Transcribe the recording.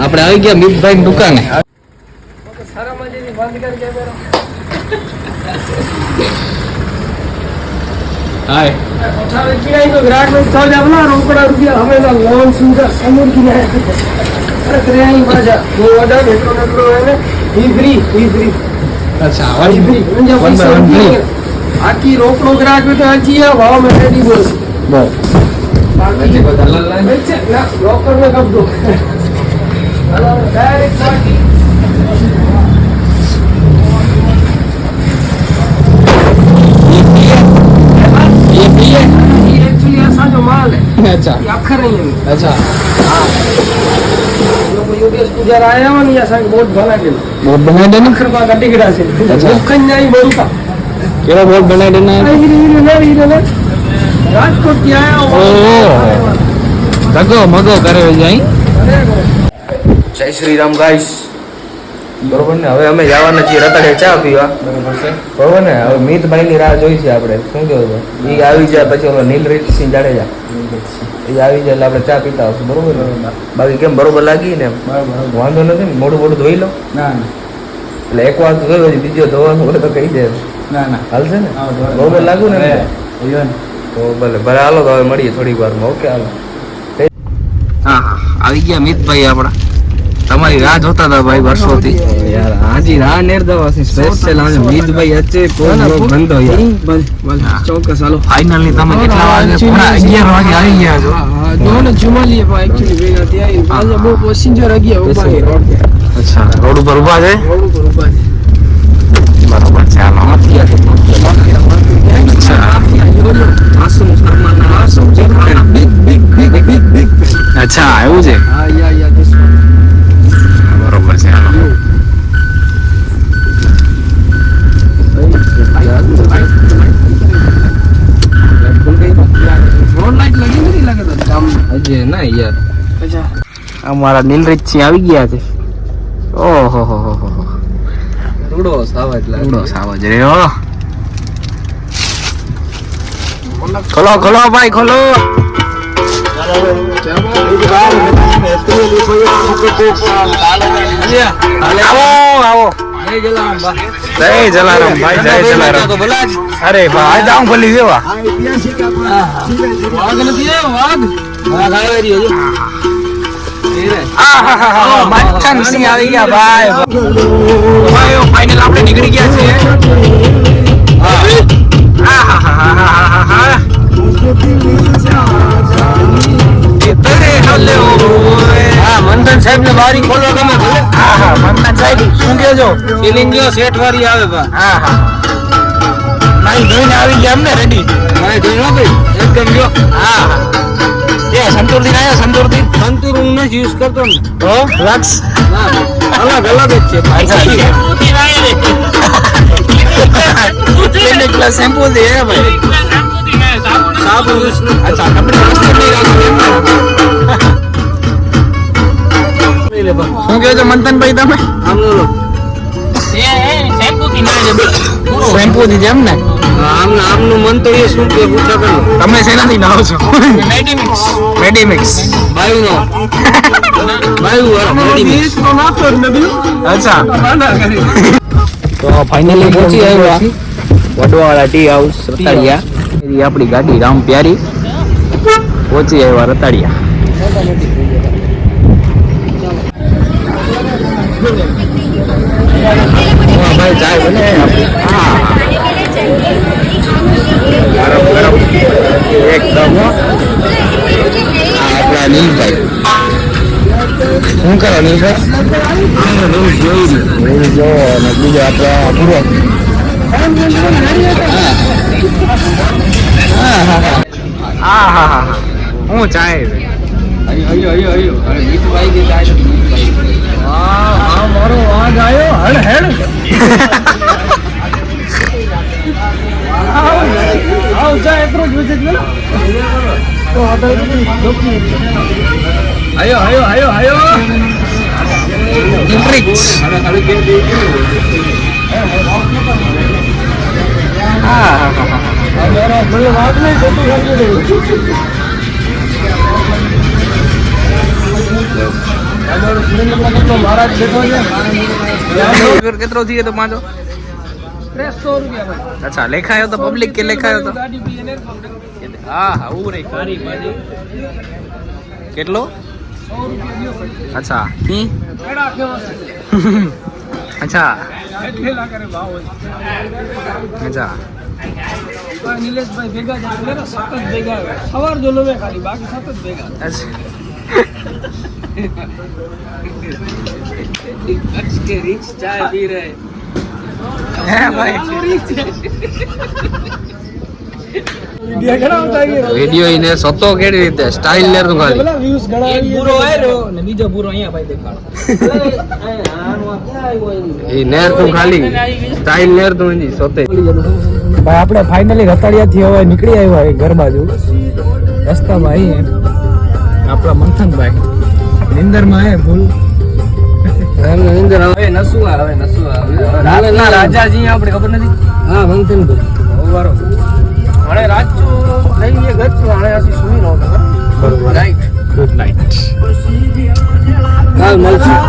આપણે આવી ગયા મિતભાઈ દુકાને. હાય. આખી રોકડો ગ્રાહક ભાવ મેં બોલ अच्छा। अच्छा। दलाल लाइन में चेक ना लॉकर में कब दो हेलो डायरेक्ट पार्टी अच्छा। अखर नहीं है अच्छा हाँ यूपीएस अच्छा आया हो। नहीं असांखे बोट बनाए ॾिनो बोट बनाए ॾिनो अखर पां कढी कढासीं अच्छा मुखनि जा ई बोलता कहिड़ा बोट बनाए ॾिना आहिनि ઓહો. ધગો મગો કરે જાય. જય શ્રી રામ ગાઈસ. બરોબર ને? હવે અમે જવાના છીએ રતાડે ચા પીવા. બરોબર છે. બરોબર ને? હવે મિતભાઈ ની રાહ જોઈ છે આપણે. શું કેવું છે? એ આવી જાય પછી ઓલો નીલરીતસિંહ જાડેજા. એ આવી જાય એટલે આપણે ચા પીતા આવશું બરોબર ને? બાકી કેમ બરોબર લાગી ને વાંધો નથી ને? મોઢું મોઢું ધોઈ લો. ના ના. એટલે એક વાર તો ધોયો બીજો ધોવાનું હોય તો કહી દે ના ના. હાલશે ને? બરોબર. લાગુ ને. તો ભલે ભલે હાલો તો હવે મળીએ થોડીક વારમાં ઓકે હાલો. હા હા આવી ગયા મિતભાઈ આપણા. તમારી રાહ જોતા હતા ભાઈ વર્ષોથી. યાર હાજી રાહ નેર દવા છે સ્પેશિયલ આજે મિતભાઈ અચે પોનો બંધો યાર. ચોક્કસ હાલો. ફાઇનલી તમે કેટલા વાગે પૂરા 11 વાગે આવી ગયા છો? દોનો જુમાલી એકચ્યુઅલી ભેગા ત્યાં આજે બહુ પેસેન્જર અગિયાર ઊભા છે. અચ્છા રોડ ઉપર ઊભા છે? રોડ ઉપર ઊભા છે. બરોબર છે હાલો અચ્છા એવું છે હા યા યા this one. બરોબર છે હાલો રોડ લાઈટ લગી નથી લાગે તો ગામ હજી ના યાર અચ્છા અમારા નીલરીત સિંહ આવી ગયા છે ઓહો હો હો રૂડો સાવજ ઉડો સાવજ રે હો ખોલો ખોલો ભાઈ ખોલો. આવો આવો જય જલારામ ભાઈ જય જલારામ. અરે ભાઈ આજ આમ દેવા વાઘ નથી વાઘ. વાઘ આવે રહ્યો જો. આહાહાહા, મચ્છન સિંહ આવી ગયા ભાઈ. ભાઈ ફાઇનલ આપણે નીકળી ગયા. હા મંથન સાહેબ ને બારી ખોલો તમે મન્નાન સાહેબ શું છો ફિલિંગ સેટ વાળી આવે બા. હા નાઈ ધોઈને આવી ગયા એમને રેડી ભાઈ ભાઈ. એકદમ જો હા એ સંતૂર દિન આયા સંતુરદીન સંતુર હું નથી યુઝ કરતો ને તો લક્ષ અલગ અલગ જ છે ભાઈ ક્લિનિક પ્લસ શેમ્પુ હે ભાઈ સાબુ યુઝ અચ્છા કપડે નહીં રાખવું એમ ને? શું કહો છો મંથનભાઈ તમે આમનો લો શેમ્પુ થી જેમ ને આમનું આમનું મંતવ્ય શું કે પૂછા કરો તમે શેનાથી નાવ છો? મેડિમિક્સ. બાયુ નો બાયુ વાળો રેડી તો નાતો તો નદી અચ્છા તો ફાઇનલી પહોંચી આવ્યા વડવાળા ટી હાઉસ રતાડિયા એ આપણી ગાડી રામ પ્યારી. પહોંચી આવ્યા રતાડિયા આ આપણા નીલભાઈ શું કરો નીલભાઈ જોઈ જો અને બીજો આપણા પૂરો હા હા હા હું. ચાય અયો અયો અયો અરે જાય છે મીઠુભાઈ વાહ મારો વાઘ આવ્યો હડ હેડ આવ જા એટલો જ વિજિત લે તો આદર ડોકી આયો આયો આયો આયો ઇન્ટ્રિક્સ હા હા હા હા આ મારો મને વાઘ નહીં તો તું સમજી લે તો મહારાજ બેઠો છે ફિગર કેટલો થયો તો પાંચો ત્રેસો રૂપિયા ભાઈ અચ્છા લેખાયો તો પબ્લિક કે લેખાયો તો ગાડી બી એને હા હા ઉભું રહી ખારી બાજી કેટલો સો રૂપિયા દ્યો ભાઈ. અચ્છા કી કેળા કેવા છે અચ્છા એટલેલા કરે ભાવ હોય અચ્છા આ નિલેશભાઈ ભેગા છે એટલે ને સતત ભેગા આવે સવાર જો લોવે ખાલી બાકી સતત ભેગા અચ્છા કે રીચ ચાય પી રહે હે ભાઈ વિડિયો ઈને સતો કેડી રીતે? સ્ટાઇલ લેર તું ખાલી વ્યૂઝ ઘણા એક આવી બુરો આયરો ને બીજો પૂરો અહીંયા ભાઈ દેખાડો. એ નેર તું ખાલી. સ્ટાઇલ નેર તું જી સતે. ભાઈ આપણે ફાઇનલી રતાડિયા થી હવે નીકળી આવ્યા એ ઘર બાજુ. રસ્તામાં આવીએ આપણા મંથનભાઈ. નિંદરમાં એ ભૂલ. નિંદર હવે નસુઆ આવે નસુ આવે રાતના રાજાજી આપણે ખબર નથી? હા મંથનભાઈ. બરોબર હવે રાત લઈ ગયે ગચ્છું હવે ਅਸੀਂ સુઈ નો બરોબર. રાઈટ ગુડ નાઈટ કાલ મળશું.